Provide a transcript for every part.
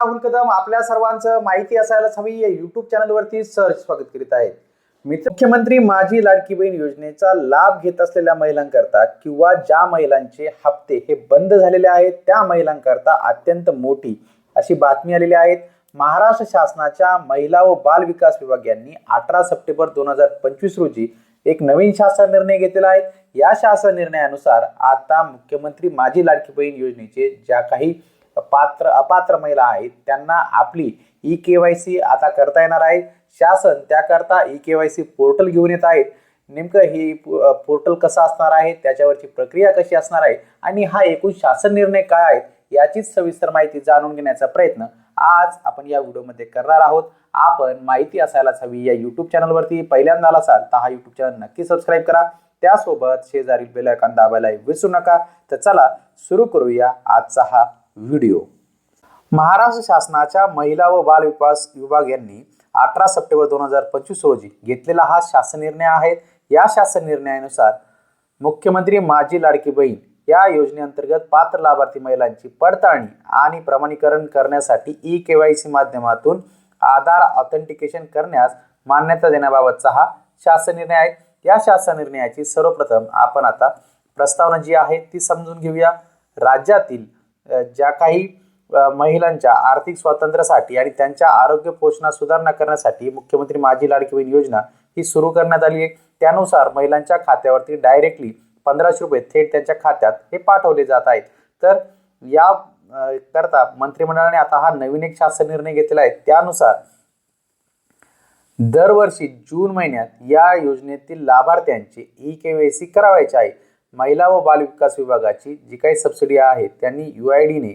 राहुल कदम आपल्या सर्वांचं माहिती असायलाच हवी. या युट्यूब चॅनलवरती सर्च स्वागत करीत आहेत. मुख्यमंत्री माझी लाडकी बहीण योजनेचा लाभ घेत असलेल्या महिलांकरता किंवा ज्या महिलांचे हप्ते हे बंद झालेले आहेत त्या महिलांकरता अत्यंत मोठी अशी बातमी आलेली आहेत महाराष्ट्र शासनाच्या महिला व बाल विकास विभाग यांनी अठरा सप्टेंबर दोन हजार पंचवीस रोजी एक नवीन शासन निर्णय घेतलेला आहे. या शासन निर्णयानुसार आता मुख्यमंत्री माझी लाडकी बहीण योजनेचे ज्या काही पात्र अपात्र महिला आहेत त्यांना आपली ई के वाय सी आता करता येणार आहे. शासन त्याकरता e K Y C portal घेऊन येत आहेत नेमकं ही पोर्टल कसं असणार आहे त्याच्यावरची प्रक्रिया कशी असणार आहे आणि हा एकूण शासन निर्णय काय आहे याचीच सविस्तर माहिती जाणून घेण्याचा प्रयत्न आज आपण या व्हिडिओमध्ये करणार आहोत. आपण माहिती असायलाच हवी या यूट्यूब चॅनलवरती पहिल्यांदा आला असाल तर हा यूट्यूब चॅनल नक्की सबस्क्राईब करा. त्यासोबत शेजारील बेल दाबायला विसरू नका. तर चला सुरू करूया आजचा हा व्हिडिओ. महाराष्ट्र शासनाच्या महिला व बाल विकास विभाग यांनी अठरा सप्टेंबर दोन हजार पंचवीस रोजी घेतलेला हा शासन निर्णय आहे. या शासन निर्णयानुसार मुख्यमंत्री माझी लाडकी बहीण या योजनेअंतर्गत पात्र लाभार्थी महिलांची पडताळणी आणि प्रमाणीकरण करण्यासाठी ई के वाय सी माध्यमातून आधार ऑथेंटिकेशन करण्यास मान्यता देण्याबाबतचा हा शासन निर्णय आहे. या शासन निर्णयाची सर्वप्रथम आपण आता प्रस्तावना जी आहे ती समजून घेऊया. राज्यातील ज्या काही महिलांच्या आर्थिक स्वातंत्र्यासाठी आणि त्यांच्या आरोग्य पोषणात सुधारणा करण्यासाठी मुख्यमंत्री माझी लाडकी बहीण योजना ही सुरू करण्यात आली आहे. त्यानुसार महिलांच्या खात्यावरती डायरेक्टली पंधराशे रुपये थेट त्यांच्या खात्यात हे पाठवले जात आहेत. तर या करता मंत्रिमंडळाने आता हा नवीन एक शासन निर्णय घेतलेला आहे. त्यानुसार दरवर्षी जून महिन्यात या योजनेतील लाभार्थ्यांचे ई के वाय सी करावायचे आहे. महिला व बालविकास विभागाची जी काही सबसिडी आहे त्यांनी यू आय डीने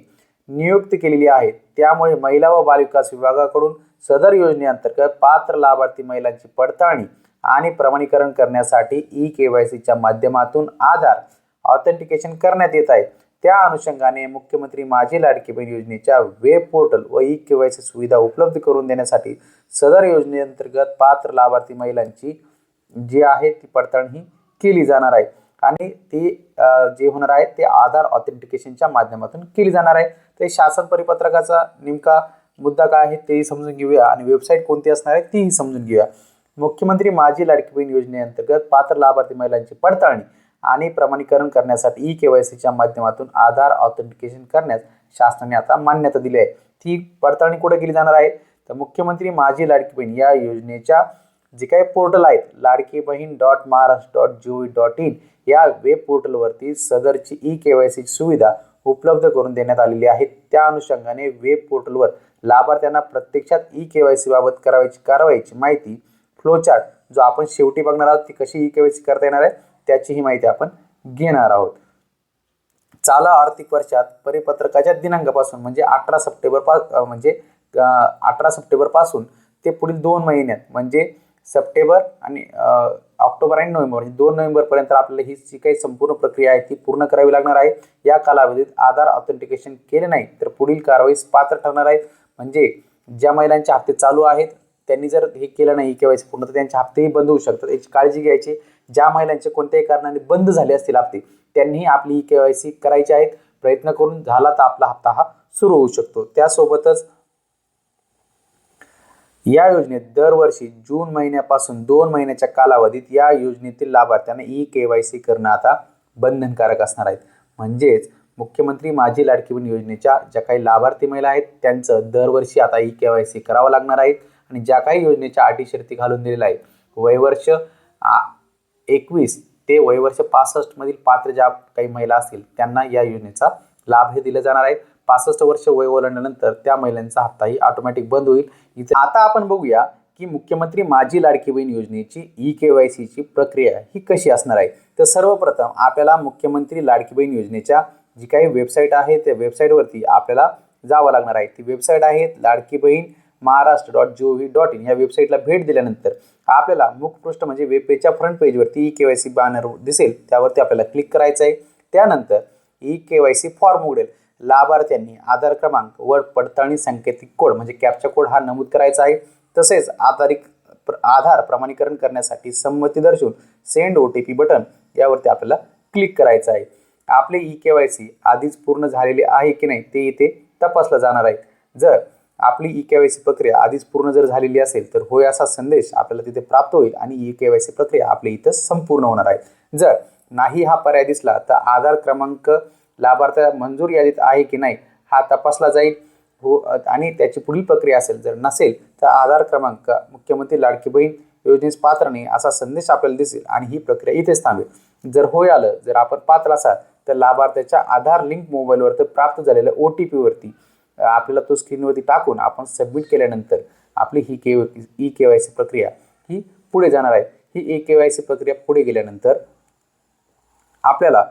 नियुक्त केलेली आहे. त्यामुळे महिला व बालविकास विभागाकडून सदर योजनेअंतर्गत पात्र लाभार्थी महिलांची पडताळणी आणि प्रमाणीकरण करण्यासाठी ई के वाय सीच्या माध्यमातून आधार ऑथेंटिकेशन करण्यात येत आहे. त्या अनुषंगाने मुख्यमंत्री माझी लाडकी बहीण योजनेच्या वेब पोर्टल व ई के वाय सी सुविधा उपलब्ध करून देण्यासाठी सदर योजनेअंतर्गत पात्र लाभार्थी महिलांची जी आहे ती पडताळणी केली जाणार आहे. आणि ती जे होणार आहे ते आधार ऑथेंटिकेशनच्या माध्यमातून केली जाणार आहे. ते शासन परिपत्रकाचा नेमका मुद्दा काय आहे तेही समजून घेऊया आणि वेबसाईट कोणती असणार आहे तीही समजून घेऊया. मुख्यमंत्री माझी लाडकी बहीण योजनेअंतर्गत पात्र लाभार्थी महिलांची पडताळणी आणि प्रमाणीकरण करण्यासाठी ई के वाय सीच्या माध्यमातून आधार ऑथेंटिकेशन करण्यास शासनाने आता मान्यता दिली आहे. ती पडताळणी कुठे केली जाणार आहे? तर मुख्यमंत्री माझी लाडकी बहीण या योजनेच्या जे काही पोर्टल आहेत Ladki Bahin dot Maharashtra dot G dot in या वेब पोर्टलवरती सदरची ई के वाय सी सुविधा उपलब्ध करून देण्यात आलेली आहे. त्या अनुषंगाने वेब पोर्टलवर लाभार्थ्यांना प्रत्यक्षात ई के वाय सी बाबत करावायची कारवाईची माहिती फ्लोचार्ट जो आपण शेवटी बघणार आहोत ती कशी ई के वाय सी करता येणार आहे त्याची ही माहिती आपण घेणार आहोत. चाला आर्थिक वर्षात परिपत्रकाच्या दिनांकापासून म्हणजे अठरा सप्टेंबर पा म्हणजे अठरा सप्टेंबरपासून ते पुढील दोन महिन्यात म्हणजे सप्टेंबर आणि ऑक्टोबर आणि नोव्हेंबर म्हणजे दोन नोव्हेंबरपर्यंत आपल्याला ही जी काही संपूर्ण प्रक्रिया आहे ती पूर्ण करावी लागणार आहे. या कालावधीत आधार ऑथेंटिकेशन केले नाही तर पुढील कारवाईस पात्र ठरणार आहेत म्हणजे ज्या महिलांचे हप्ते चालू आहेत त्यांनी जर हे केलं नाही केवायसी पूर्ण तर त्यांचे हप्तेही बंद होऊ शकतात. याची काळजी घ्यायची. ज्या महिलांचे कोणत्याही कारणाने बंद झाले असतील हप्ते त्यांनीही आपली के वाय सी करायची आहेत. प्रयत्न करून झाला तर आपला हप्ता हा सुरू होऊ शकतो. त्यासोबतच या योजनेत दरवर्षी जून महिन्यापासून दोन महिन्याच्या कालावधीत या योजनेतील लाभार्थ्यांना ई के वाय सी करणं आता बंधनकारक असणार आहेत. म्हणजेच मुख्यमंत्री माझी लाडकी बहीण योजनेच्या ज्या काही लाभार्थी महिला आहेत त्यांचं दरवर्षी आता ई के वाय सी करावं लागणार आहे आणि ज्या काही योजनेच्या अटी शर्ती घालून दिलेल्या आहेत वयवर्ष एकवीस ते वयवर्ष पासष्टमधील पात्र ज्या काही महिला असतील त्यांना या योजनेचा लाभ हे दिला जाणार आहे. पासष्ट वर्ष वय ओलांडल्यानंतर त्या महिलांचा हप्ताही ऑटोमॅटिक बंद होईल. इथे आता आपण बघूया की मुख्यमंत्री माझी लाडकी बहीण योजनेची ई के वाय सीची प्रक्रिया ही कशी असणार आहे. तर सर्वप्रथम आपल्याला मुख्यमंत्री लाडकी बहीण योजनेच्या जी काही वेबसाईट आहे त्या वेबसाईटवरती आपल्याला जावं लागणार आहे. ती वेबसाईट आहे लाडकी बहीण Maharashtra dot G O V dot in या वेबसाईटला भेट दिल्यानंतर आपल्याला मुखपृष्ठ म्हणजे वेब पेजच्या फ्रंट पेजवरती e K Y C banner दिसेल. त्यावरती आपल्याला क्लिक करायचं आहे त्यानंतर e K Y C form उघडेल. लाभार्थ्यांनी आधार क्रमांक व पडताळणी सांकेतिक कोड म्हणजे कॅपचा कोड हा नमूद करायचा आहे. तसेच आधारिक प्र- आधार प्रमाणीकरण करण्यासाठी संमती दर्शवून send O T P button यावरती आपल्याला क्लिक करायचं आहे. आपले ई के वाय सी आधीच पूर्ण झालेले आहे की नाही ते इथे तपासलं जाणार आहे. जर आपली ई के वाय सी प्रक्रिया आधीच पूर्ण जर झालेली असेल तर होय असा संदेश आपल्याला तिथे प्राप्त होईल आणि ई के वाय सी प्रक्रिया आपल्या इथं संपूर्ण होणार आहे. जर नाही हा पर्याय दिसला तर आधार क्रमांक लाभार्थ्या मंजूर यादीत आहे की नाही हा तपासला जाईल. हो आणि त्याची पुढील प्रक्रिया असेल जर नसेल तर आधार क्रमांक मुख्यमंत्री लाडकी बहीण योजनेस पात्र नाही असा संदेश आपल्याला दिसेल आणि ही प्रक्रिया इथेच थांबेल. जर होय आलं जर आपण पात्र असाल तर लाभार्थ्याच्या आधार लिंक मोबाईलवरती प्राप्त झालेल्या ओ टी पीवरती आपल्याला तो स्क्रीनवरती टाकून आपण सबमिट केल्यानंतर आपली ही K e K Y C प्रक्रिया ही पुढे जाणार आहे. ही ई के वाय सी प्रक्रिया पुढे गेल्यानंतर आपल्याला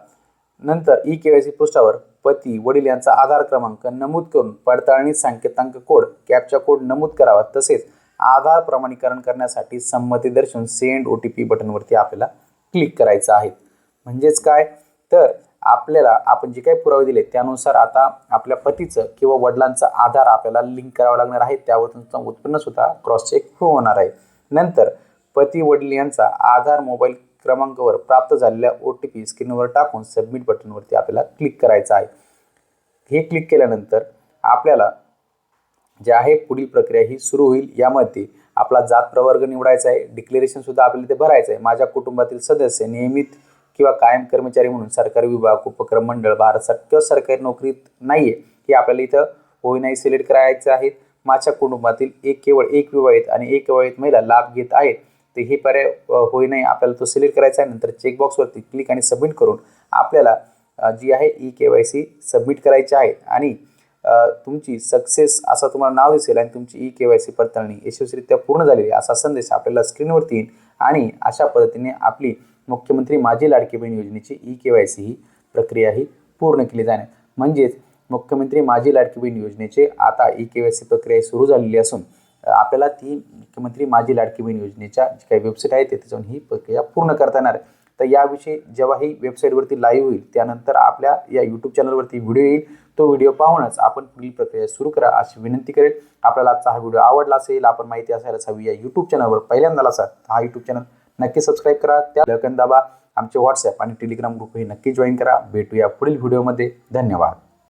नंतर ई के वाय सी पृष्ठावर पती वडील यांचा आधार क्रमांक नमूद करून पडताळणी संकेतांक कोड कॅपचा कोड नमूद करावा. तसेच आधार प्रमाणीकरण करण्यासाठी संमती दर्शवून सेंड ओ टी पी बटनवरती आपल्याला क्लिक करायचं आहे. म्हणजेच काय? तर आपल्याला आपण जे काही पुरावे दिले त्यानुसार आता आपल्या पतीचं किंवा वडिलांचा आधार आपल्याला लिंक करावा लागणार आहे. त्यावर तुमचं उत्पन्न सुद्धा क्रॉस चेक होणार आहे. नंतर पती वडील यांचा आधार मोबाईल क्रमांकावर प्राप्त झालेल्या ओ टी पी स्क्रीनवर टाकून सबमिट बटनवरती आपल्याला क्लिक करायचं आहे. हे क्लिक केल्यानंतर आपल्याला जे आहे पुढील प्रक्रिया ही सुरू होईल. यामध्ये आपला जात प्रवर्ग निवडायचा आहे. डिक्लेरेशनसुद्धा आपल्याला ते भरायचं आहे. माझ्या कुटुंबातील सदस्य नियमित किंवा कायम कर्मचारी म्हणून सरकारी विभाग उपक्रम मंडळ भारत सरकार किंवा सरकारी नोकरीत नाही आहे हे आपल्याला इथं होई नाही सिलेक्ट करायचं आहे माझ्या कुटुंबातील एक केवळ एक विवाहित आणि एक विवाहित महिला लाभ घेत आहेत. तर हे पर्याय होई नाही आपल्याला तो सिलेक्ट करायचा आहे. नंतर चेकबॉक्सवरती क्लिक आणि सबमिट करून आपल्याला जी आहे e K Y C submit करायची आहे. आणि तुमची सक्सेस असं तुम्हाला नाव दिसेल आणि तुमची ई के वाय सी पडताळणी यशस्वीरित्या पूर्ण झालेली आहे. असा संदेश आपल्याला स्क्रीनवरती येईल. आणि अशा पद्धतीने आपली मुख्यमंत्री माझी लाडकी बहीण योजनेची ई के वाय सी ही प्रक्रिया ही पूर्ण केली जाणे म्हणजेच मुख्यमंत्री माझी लाडकी बहीण योजनेचे आता ई के वाय सी प्रक्रिया सुरू झालेली असून आपल्याला ती मुख्यमंत्री माझी लाडकी बहीण योजनेच्या जी काही वेबसाईट आहे तिथे जाऊन ही प्रक्रिया पूर्ण करता येणार आहे. तर याविषयी जेव्हा ही वेबसाईटवरती लाईव्ह होईल त्यानंतर आपल्या या यूट्यूब चॅनलवरती व्हिडिओ येईल. तो व्हिडिओ पाहूनच आपण पुढील प्रक्रिया सुरू करा अशी विनंती करेल. आपल्याला आजचा हा व्हिडिओ आवडला असेल आपण माहिती असायलाच हवी या यूट्यूब चॅनलवर पहिल्यांदा असा हा यूट्यूब चॅनल नक्की सबस्क्राईब करा. त्या लकन दाबा आमचे व्हॉट्सअप आणि टेलिग्राम ग्रुप हे नक्की जॉईन करा. भेटूया पुढील व्हिडिओमध्ये धन्यवाद.